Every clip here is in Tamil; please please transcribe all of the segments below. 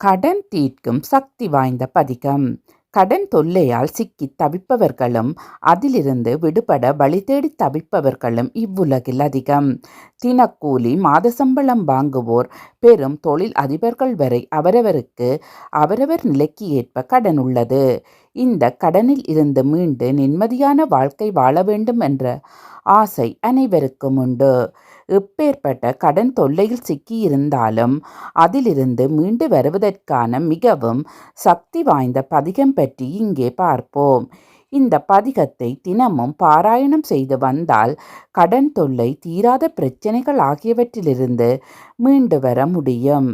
கடன் தீர்க்கும் சக்தி வாய்ந்த பதிகம். கடன் தொல்லையால் சிக்கித் தவிப்பவர்களும் அதிலிருந்து விடுபட வழி தேடித் தவிப்பவர்களும் இவ்வுலகில் அதிகம். தினக்கூலி மாத சம்பளம் வாங்குவோர் பெரும் தொழில் அதிபர்கள் வரை அவரவருக்கு அவரவர் நிலைக்கு ஏற்ப கடன் உள்ளது. இந்த கடனில் இருந்து மீண்டு நிம்மதியான வாழ்க்கை வாழ வேண்டும் என்ற ஆசை அனைவருக்கும் உண்டு. எப்பேற்பட்ட கடன் தொல்லையில் சிக்கியிருந்தாலும் அதிலிருந்து மீண்டு வருவதற்கான மிகவும் சக்தி வாய்ந்த பதிகம் பற்றி இங்கே பார்ப்போம். இந்த பதிகத்தை தினமும் பாராயணம் செய்து வந்தால் கடன் தொல்லை தீராத பிரச்சனைகள் ஆகியவற்றிலிருந்து மீண்டு வர முடியும்.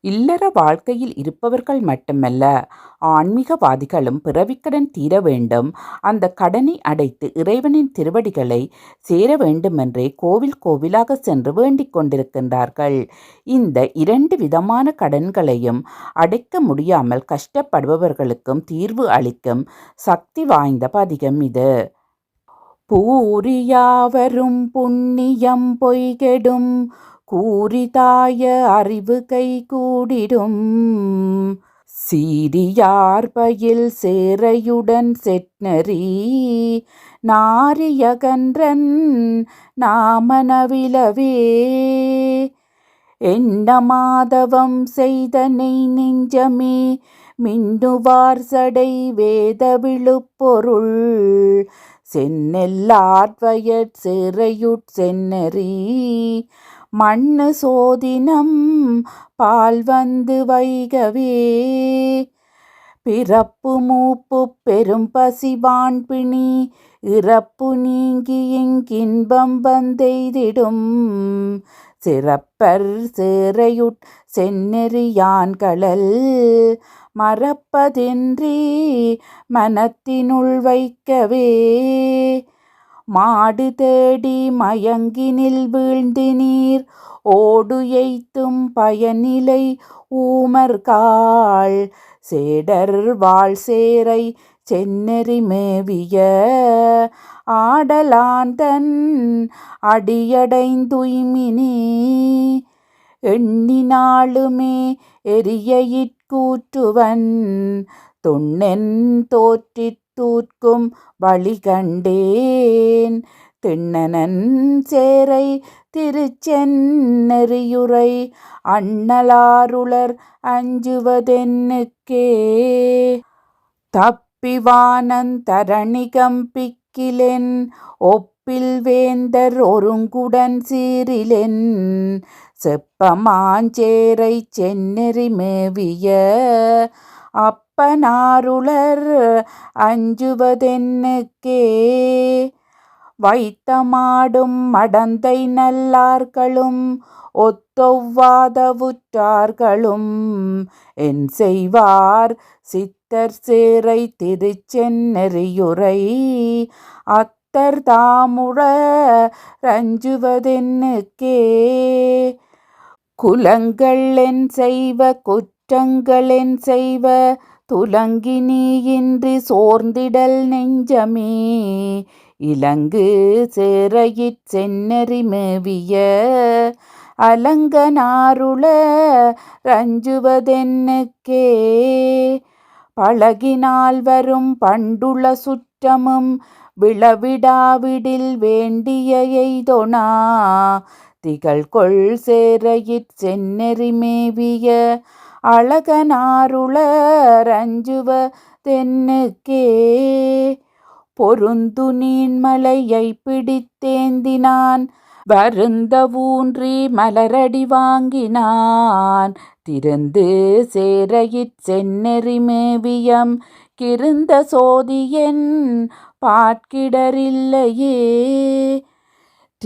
இல்லற வாழ்க்கையில் இருப்பவர்கள் மட்டுமல்ல ஆன்மீகவாதிகளும் பிறவிக்கடன் தீர வேண்டும். அந்த கடனை அடைத்து இறைவனின் திருவடிகளை சேர வேண்டுமென்றே கோவில் கோவிலாக சென்று வேண்டிக் கொண்டிருக்கின்றார்கள். இந்த இரண்டு விதமான கடன்களையும் அடைக்க முடியாமல் கஷ்டப்படுபவர்களுக்கும் தீர்வு அளிக்கும் சக்தி வாய்ந்த பதிகம் இது. பூரியாவரும் புண்ணியம் பொய்கெடும் கூறிதாய அறிவு கை கூடிடும் சீரியார் பயில் சேரையுடன் செட்னரி நாரியகன்றன் நாமனவிலவே. என்ன மாதவம் செய்த நெய் நெஞ்சமே மின்னுவார் சடை வேத விழுப்பொருள் சென்னெல்லார்வயற் சிறையுட் சென்னறி மண்ணு சோதினம் பால் வந்து வைகவே. பிறப்பு மூப்பு பெரும் பசிவான்பிணி இறப்பு நீங்கி இங்கின்பம் வந்தெய்திடும். சிறப்பர் சேரையுட் செந்நெறியான் கடல் மறப்பதென்றி மனத்தினுள் வைக்கவே. மாடு தேடி மயங்கினில் வீழ்ந்து நீர் ஓடு எய்த்தும் பயனிலை ஊமர்கால் சேடர் வாழ் சேரை சென்னெறி மேவிய ஆடலாந்தன் அடியடைந்துய்மினி. எண்ணினாளுமே எரியயிற்கூற்றுவன் தொன்னென் தோற்றித் தூர்க்கும் வழி கண்டேன். திண்ணனன் சேரை திருச்சென்னெறியுரை அண்ணலாருளர் அஞ்சுவதென்னுக்கே. தப்பிவானந்தரணிகம் பிக்கிலென் ஒப்பில் வேந்தர் ஒருங்குடன் சீரிலென் செப்பமாஞ்சேரை சென்னெறி மேவிய அப் அப்பனாருளர் அஞ்சுவதென்னுக்கே. வைத்தமாடும் மடந்தை நல்லார்களும் ஒத்தொவ்வாதவுற்றார்களும் என் செய்வார் சித்தர் சேரை திருச்சென்னெறியுரை அத்தர் தாமுட ரஞ்சுவதென்னுக்கே. குலங்கள் என் செய்வ குற்றங்கள் என் செய்வ துலங்கி நீயின்றி சோர்ந்திடல் நெஞ்சமே. இலங்கு சிறையிற் சென்னறி மேவிய அலங்கனாருள ரஞ்சுவதென்னுக்கே. பழகினால் வரும் பண்டுள சுற்றமும் விளவிடாவிடில் வேண்டிய எய்தொணா. திகழ்கொள் சேரையிற் செந்நெறி மேவிய அழகனாருள ரஞ்சுவ தென்னுக்கே. பொருந்து நீன்மலையை பிடித்தேந்தினான். வருந்த ஊன்றி மலரடி வாங்கினான். திருந்து சேரையிற் சென்னெறி மேவியம். கிருந்த சோதியன் பாட்கிடரில்லையே.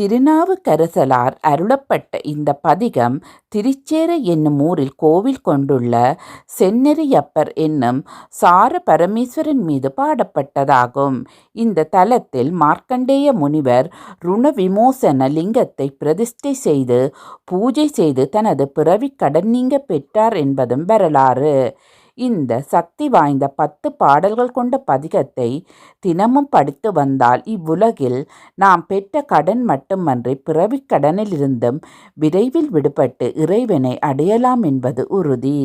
திருநாவுக்கரசலார் அருளப்பட்ட இந்த பதிகம் திருச்சேர என்னும் ஊரில் கோவில் கொண்டுள்ள செந்நெறியப்பர் என்னும் சார பரமேஸ்வரன் மீது பாடப்பட்டதாகும். இந்த தலத்தில் மார்க்கண்டேய முனிவர் ருண விமோசன லிங்கத்தை பிரதிஷ்டை செய்து பூஜை செய்து தனது பிறவி கடன் நீங்க பெற்றார் என்பதும் வரலாறு. இந்த சக்தி வாய்ந்த பத்து பாடல்கள் கொண்ட பதிகத்தை தினமும் படித்து வந்தால் இவ்வுலகில் நாம் பெற்ற கடன் மட்டுமன்றி பிறவிக் கடனிலிருந்தும் விரைவில் விடுபட்டு இறைவனை அடையலாம் என்பது உறுதி.